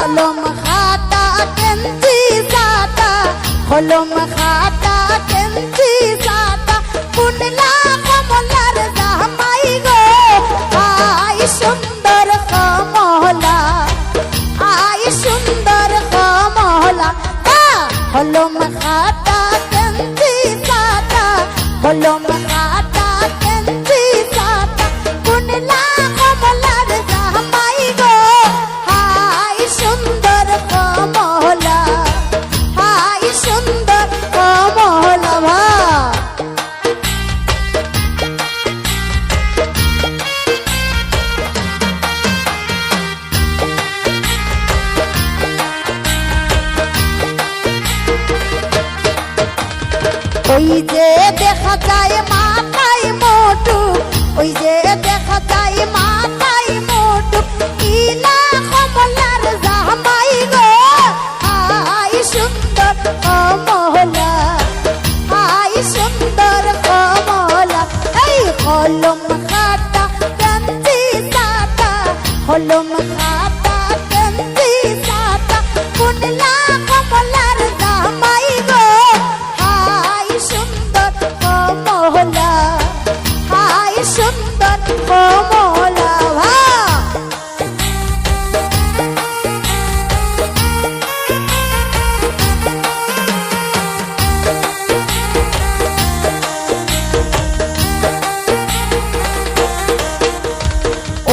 কলম খাতা কেঞ্চি সাতা কলম খাতা সুন্দর ও মহলাভা ওই যে দেখা যায় মাতা হলম খাতা কান্তি সাতা হলম খাতা কান্তি সাতা কুন্ডলা কমলা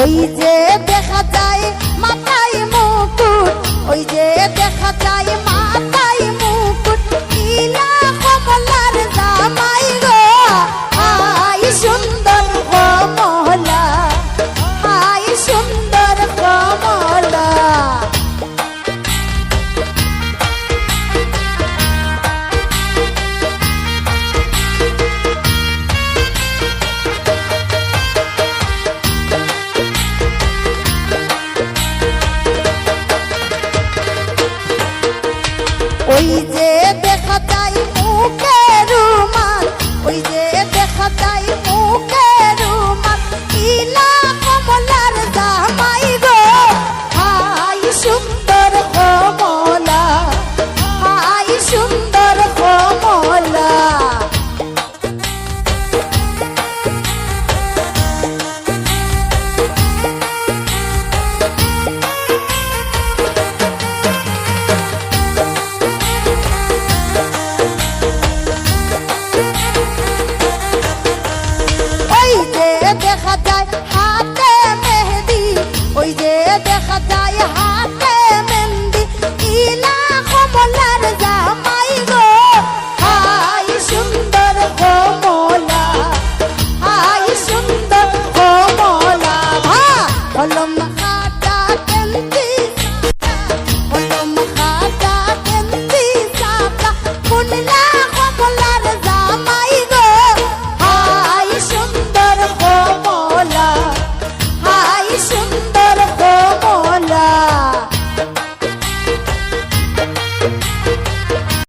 ওই যে দেখা যায় মাথায় মুকুট ওই যে দেখা যায় হাতে মেহেদি। ওই যে দেখা যায় হাতে